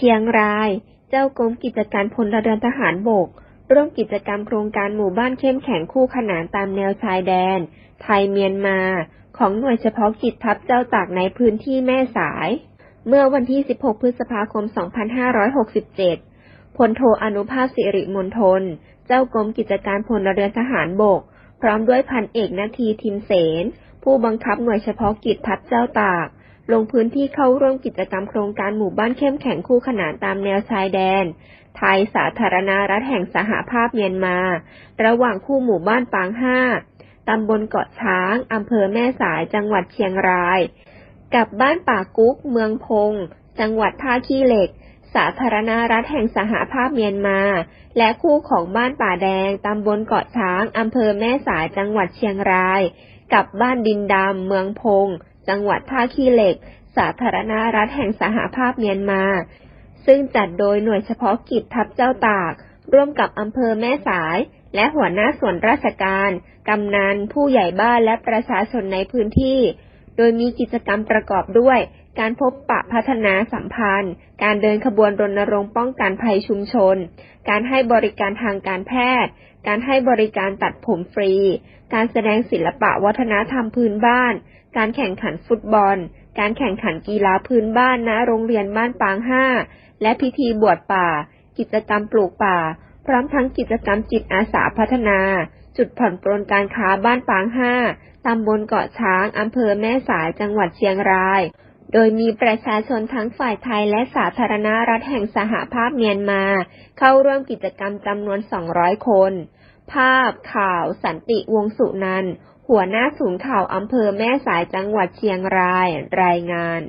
ชียงราย เจ้ากรมกิจการพลเรือนทหารบก ร่วมกิจกรรมโครงการหมู่บ้านเข้มแข็งคู่ขนานตามแนวชายแดน ไทยเมียนมา ของหน่วยเฉพาะกิจทัพเจ้าตากในพื้นที่แม่สาย เมื่อวันที่ 16 พฤษภาคม 2567 พลโทอนุภาพสิริมณฑลเจ้ากรมกิจการพลเรือนทหารบก พร้อมด้วยพันเอกนาทีทิมเสนผู้บังคับหน่วยเฉพาะกิจทัพเจ้าตาก ลงพื้นที่เข้าร่วมกิจกรรมโครงการหมู่บ้านเข้มแข็งคู่ขนานตามแนวชายแดน ไทยสาธารณรัฐแห่งสหภาพเมียนมา ระหว่างคู่หมู่บ้านปางห้าตำบลเกาะช้าง อำเภอแม่สาย จังหวัดเชียงราย กับบ้านป่ากุ๊ก เมืองพง จังหวัดท่าขี้เหล็ก สาธารณรัฐแห่งสหภาพเมียนมา และคู่ของบ้านป่าแดง ตำบลเกาะช้าง อำเภอแม่สาย จังหวัดเชียงราย กับบ้านดินดำ เมืองพง จังหวัดท่าขี้เหล็ก สาธารณรัฐแห่งสหภาพเมียนมา ซึ่งจัดโดยหน่วยเฉพาะกิจทัพเจ้าตาก ร่วมกับอำเภอแม่สาย และหัวหน้าส่วนราชการ กำนัน ผู้ใหญ่บ้านและประชาชนในพื้นที่ ดยมีกิจกรรมประกอบด้วย การพบปะพัฒนาสัมพันธ์ การเดินขบวนรณรงค์ป้องกันภัยชุมชน การให้บริการทางการแพทย์ การให้บริการตัดผมฟรี การแสดงศิลปะวัฒนธรรมพื้นบ้าน การแข่งขันฟุตบอล การแข่งขันกีฬาพื้นบ้านณโรงเรียนบ้านปางห้า และพิธีบวชป่า กิจกรรมปลูกป่า พร้อมทั้งกิจกรรมจิตอาสาพัฒนา จุดผ่อนปรนการค้าบ้านปางห้าตำบลเกาะช้าง อำเภอแม่สาย จังหวัดเชียงราย โดยมีประชาชนทั้งฝ่ายไทยและสาธารณรัฐแห่งสหภาพเมียนมา เข้าร่วมกิจกรรมจำนวน 200 คน ภาพข่าว สันติวงสุนันหัวหน้าศูนย์ข่าวอำเภอแม่สายจังหวัดเชียงราย รายงาน